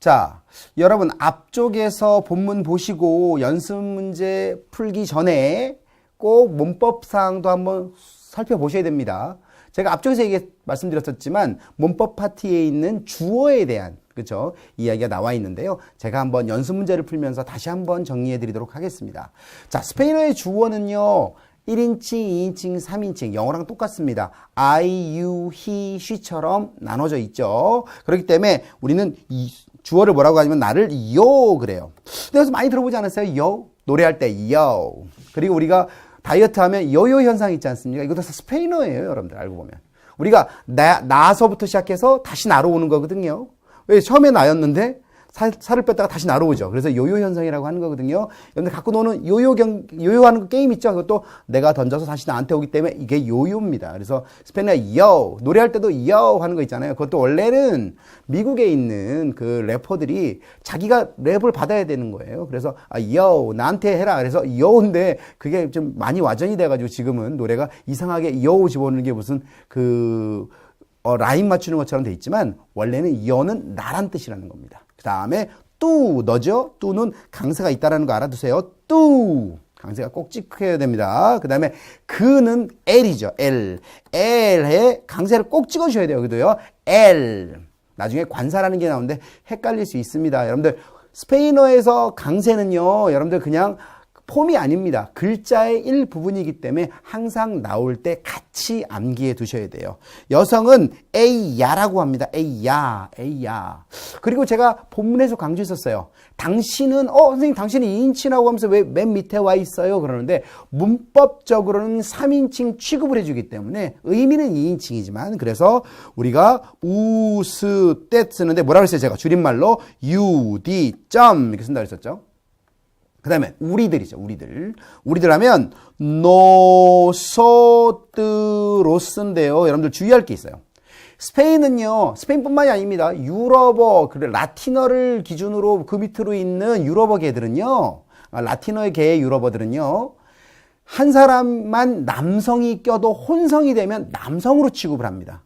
자, 여러분 앞쪽에서 본문 보시고 연습 문제 풀기 전에 꼭 문법 사항도 한번 살펴보셔야 됩니다. 제가 앞쪽에서 얘기 말씀드렸었지만 문법 파티에 있는 주어에 대한 그렇죠? 이야기가 나와 있는데요. 제가 한번 연습 문제를 풀면서 다시 한번 정리해 드리도록 하겠습니다. 자, 스페인어의 주어는요. 1인칭, 2인칭, 3인칭 영어랑 똑같습니다. I, you, he, she처럼 나눠져 있죠. 그렇기 때문에 우리는 이 주어를 뭐라고 하냐면 나를 요 그래요. 여기서 많이 들어보지 않았어요? 요 노래할 때 요. 그리고 우리가 다이어트 하면 요요 현상 있지 않습니까? 이것도 다 스페인어예요, 여러분들 알고 보면. 우리가 나, 나서부터 시작해서 다시 나로 오는 거거든요. 왜 처음에 나였는데 살, 살을 뺐다가 다시 나로 오죠. 그래서 요요 현상이라고 하는 거거든요. 여러분들 갖고 노는 요요 경, 요요하는 거 게임 있죠. 그것도 내가 던져서 다시 나한테 오기 때문에 이게 요요입니다. 그래서 스페인어 요 노래할 때도 요 하는 거 있잖아요. 그것도 원래는 미국에 있는 그 래퍼들이 자기가 랩을 받아야 되는 거예요. 그래서 아, 요 나한테 해라. 그래서 요인데 그게 좀 많이 와전이 돼가지고 지금은 노래가 이상하게 요 집어넣는 게 무슨 그 어, 라인 맞추는 것처럼 돼 있지만 원래는 여는 나란 뜻이라는 겁니다. 그 다음에 뚜 너죠? 뚜는 강세가 있다라는 거 알아두세요. 뚜 강세가 꼭 찍혀야 됩니다. 그 다음에 그는 L이죠. L. L에 강세를 꼭 찍어주셔야 돼요. 그도요. L. 나중에 관사라는 게 나오는데 헷갈릴 수 있습니다. 여러분들 스페인어에서 강세는요. 여러분들 그냥 폼이 아닙니다. 글자의 일부분이기 때문에 항상 나올 때 같이 암기해 두셔야 돼요. 여성은 에이야라고 합니다. 에이야, 에이야. 그리고 제가 본문에서 강조했었어요. 당신은, 어, 선생님, 당신은 2인칭이라고 하면서 왜 맨 밑에 와 있어요? 그러는데, 문법적으로는 3인칭 취급을 해주기 때문에 의미는 2인칭이지만, 그래서 우리가 우스, 때 쓰는데 뭐라 그랬어요? 제가 줄임말로 유, 디, 점 이렇게 쓴다 그랬었죠. 그 다음에 우리들이죠. 우리들. 우리들 하면 노소트로스인데요. 여러분들 주의할 게 있어요. 스페인은요. 스페인뿐만이 아닙니다. 유럽어, 그래 라틴어를 기준으로 그 밑으로 있는 유럽어계들은요. 아, 라틴어의 계의 유럽어들은요. 한 사람만 남성이 껴도 혼성이 되면 남성으로 취급을 합니다.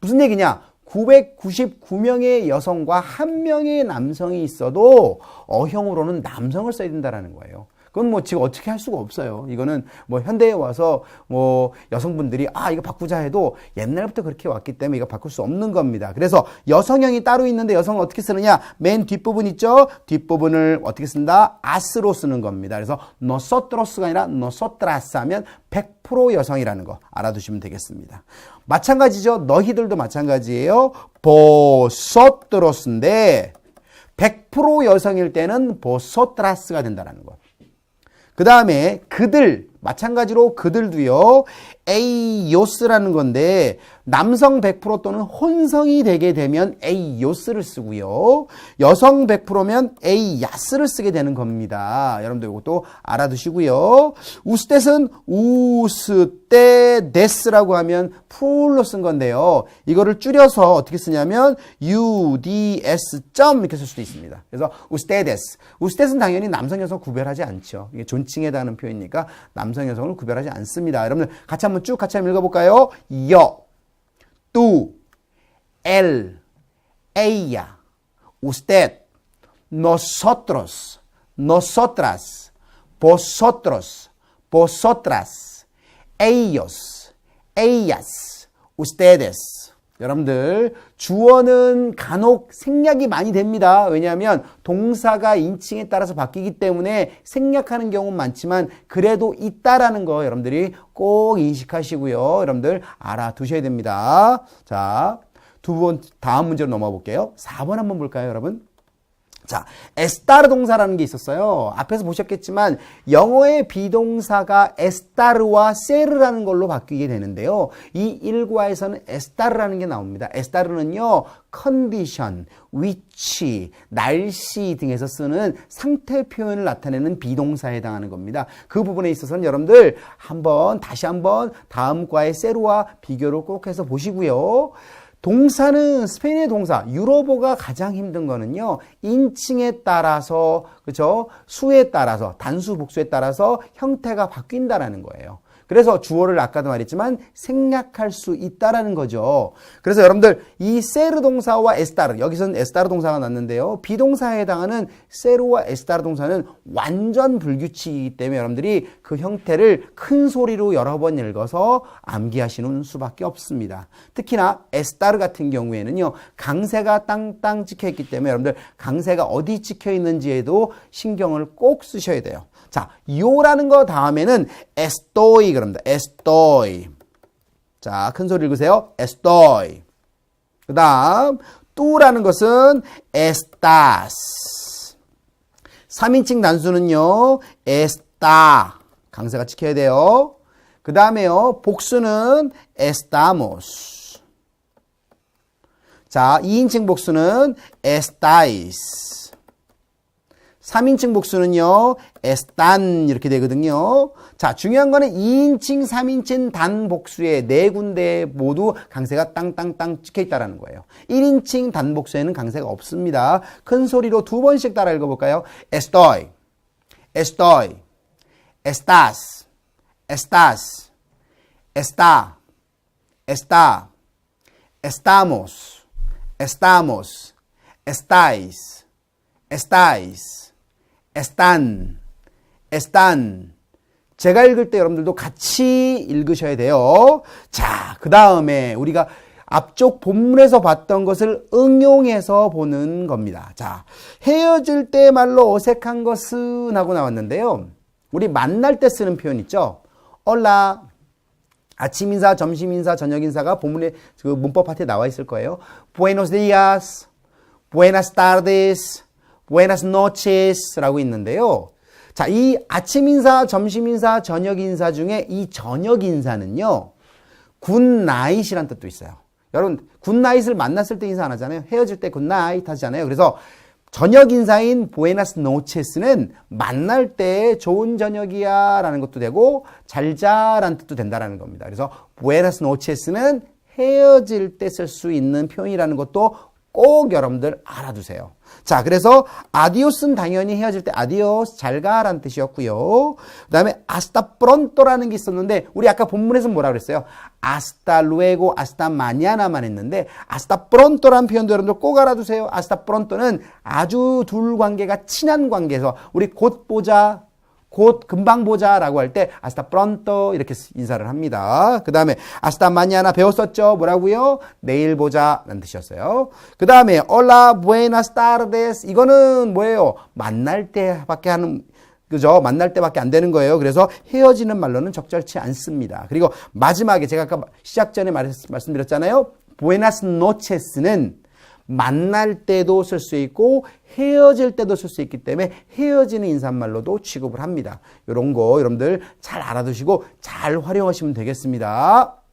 무슨 얘기냐? 999명의 여성과 한 명의 남성이 있어도 어형으로는 남성을 써야 된다라는 거예요. 그건 뭐 지금 어떻게 할 수가 없어요. 이거는 뭐 현대에 와서 뭐 여성분들이 아 이거 바꾸자 해도 옛날부터 그렇게 왔기 때문에 이거 바꿀 수 없는 겁니다. 그래서 여성형이 따로 있는데 여성은 어떻게 쓰느냐? 맨 뒷부분 있죠? 뒷부분을 어떻게 쓴다? 아스로 쓰는 겁니다. 그래서 nosotros,가 아니라 nosotras 하면 100% 여성이라는 거 알아두시면 되겠습니다. 마찬가지죠. 너희들도 마찬가지예요. vosotros,인데 100% 여성일 때는 vosotras,가 된다는 거. 그 다음에 그들 마찬가지로 그들도요 에이요스라는 건데 남성 100% 또는 혼성이 되게 되면 에이요스를 쓰고요. 여성 100%면 에이야스를 쓰게 되는 겁니다. 여러분들 이것도 알아두시고요. 우스tet은 우스테데스라고 하면 풀로 쓴 건데요. 이거를 줄여서 어떻게 쓰냐면 uds 점 이렇게 쓸 수도 있습니다. 그래서 우스테데스. 우스tet은 당연히 남성 여성 구별하지 않죠. 이게 존칭에 대한 표현이니까 남성 여성을 구별하지 않습니다. 여러분들 같이 한번 쭉 같이 한번 읽어볼까요? 여, 뚜, 엘, ella, usted, nosotros, nosotras, vosotros, vosotras, ellos, ellas, ustedes. 여러분들 주어는 간혹 생략이 많이 됩니다. 왜냐하면 동사가 인칭에 따라서 바뀌기 때문에 생략하는 경우는 많지만 그래도 있다라는 거 여러분들이 꼭 인식하시고요. 여러분들 알아두셔야 됩니다. 자, 두 번 다음 문제로 넘어가 볼게요. 4번 한번 볼까요, 여러분? 자, 에스타르 동사라는 게 있었어요. 앞에서 보셨겠지만 영어의 비동사가 에스타르와 세르라는 걸로 바뀌게 되는데요. 이 일과에서는 에스타르라는 게 나옵니다. 에스타르는요. 컨디션, 위치, 날씨 등에서 쓰는 상태 표현을 나타내는 비동사에 해당하는 겁니다. 그 부분에 있어서는 여러분들 한번 다시 한번 다음 과의 세르와 비교를 꼭 해서 보시고요. 동사는 스페인의 동사, 유로보가 가장 힘든 거는요, 인칭에 따라서, 그죠? 수에 따라서, 단수, 복수에 따라서 형태가 바뀐다라는 거예요. 그래서 주어를 아까도 말했지만 생략할 수 있다라는 거죠. 그래서 여러분들 이 세르 동사와 에스타르 여기서는 에스타르 동사가 났는데요. 비동사에 해당하는 세르와 에스타르 동사는 완전 불규칙이기 때문에 여러분들이 그 형태를 큰 소리로 여러 번 읽어서 암기하시는 수밖에 없습니다. 특히나 에스타르 같은 경우에는요. 강세가 땅땅 찍혀 있기 때문에 여러분들 강세가 어디 찍혀 있는지에도 신경을 꼭 쓰셔야 돼요. 자, 요라는 거 다음에는 에스토이 그럽니다. 에스토이. 자, 큰 소리 읽으세요. 에스토이. 그 다음, 뚜라는 것은 에스타스. 3인칭 단수는요, 에스타. 강세가 지켜야 돼요. 그 다음에요, 복수는 에스타모스. 자, 2인칭 복수는 에스타이스. 3인칭 복수는요, 에스탄 이렇게 되거든요. 자, 중요한 거는 2인칭, 3인칭 단 복수의 네 군데 모두 강세가 땅땅땅 찍혀 있다라는 거예요. 1인칭 단 복수에는 강세가 없습니다. 큰 소리로 두 번씩 따라 읽어 볼까요? estoy, estoy, estás, estás, está, está, estamos, estamos, estáis, estáis. Están, están. 제가 읽을 때 여러분들도 같이 읽으셔야 돼요. 자, 그 다음에 우리가 앞쪽 본문에서 봤던 것을 응용해서 보는 겁니다. 자, 헤어질 때 말로 어색한 것은 하고 나왔는데요. 우리 만날 때 쓰는 표현 있죠? 얼라. 아침 인사, 점심 인사, 저녁 인사가 본문에 그 문법 파트에 나와 있을 거예요. Buenos días, buenas tardes, buenas noches라고 있는데요. 자, 이 아침 인사, 점심 인사, 저녁 인사 중에 이 저녁 인사는요. 굿나잇이란 뜻도 있어요. 여러분, 굿나잇을 만났을 때 인사 안 하잖아요. 헤어질 때 굿나잇 하잖아요. 그래서 저녁 인사인 보에나스 노체스는 만날 때 좋은 저녁이야 라는 것도 되고 잘자라는 뜻도 된다라는 겁니다. 그래서 보에나스 노체스는 헤어질 때 쓸 수 있는 표현이라는 것도 꼭 여러분들 알아두세요. 자, 그래서 아디오스는 당연히 헤어질 때 아디오스 잘 가라는 뜻이었고요. 그다음에 아스타 프론토라는 게 있었는데 우리 아까 본문에서 뭐라 그랬어요? 아스타 루에고 아스타 마냐나만 했는데 아스타 프론토라는 표현도 여러분들 꼭 알아두세요. 아스타 프론토는 아주 둘 관계가 친한 관계에서 우리 곧 보자 곧 금방 보자라고 할 때 아스타 프론토 이렇게 인사를 합니다. 그 다음에 아스타 마냐나 배웠었죠? 뭐라고요? 내일 보자라는 뜻이었어요. 그 다음에 올라 부에나스 타르데스 이거는 뭐예요? 만날 때밖에 하는 그죠? 만날 때밖에 안 되는 거예요. 그래서 헤어지는 말로는 적절치 않습니다. 그리고 마지막에 제가 아까 시작 전에 말씀드렸잖아요. 부에나스 노체스는 만날 때도 쓸 수 있고 헤어질 때도 쓸 수 있기 때문에 헤어지는 인사말로도 취급을 합니다. 이런 거 여러분들 잘 알아두시고 잘 활용하시면 되겠습니다.